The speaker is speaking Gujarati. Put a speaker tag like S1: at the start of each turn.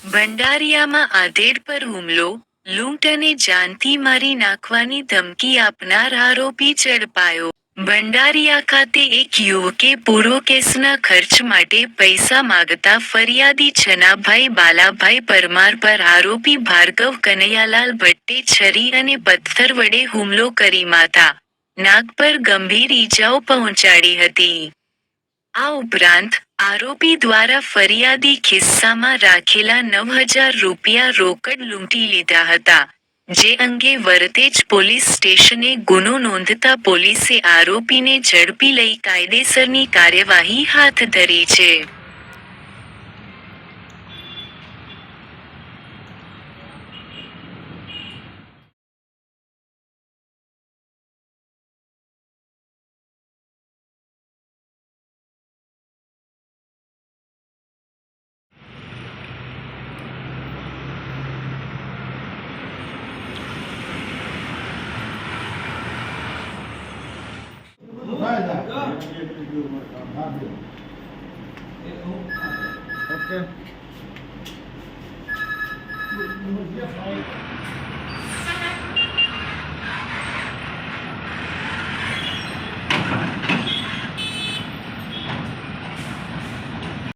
S1: ભંડારિયામાં આધેડ પર હુમલો, લૂંટ અને જાનથી મારી નાખવાની ધમકી આપનાર આરોપી ઝડપાયો. ભંડારિયા ખાતે એક યુવકે પૂરો કેસના ખર્ચ માટે પૈસા માગતા ફરિયાદી છનાભાઈ બાલાભાઈ પરમાર પર આરોપી ભાર્ગવ કનૈયાલાલ ભટ્ટે છરી અને પથ્થર વડે હુમલો કરી માતા નાક પર ગંભીર ઈજાઓ પહોંચાડી હતી. આ ઉપરાંત, આરોપી દ્વારા ફરિયાદી ખિસ્સામાં રાખેલા નવ હજાર રૂપિયા રોકડ લૂંટી લીધા હતા. જે અંગે વરતેજ પોલીસ સ્ટેશને ગુનો નોંધતા પોલીસે આરોપીને ઝડપી લઈ કાયદેસરની કાર્યવાહી હાથ ધરી છે.
S2: ಓಕೆ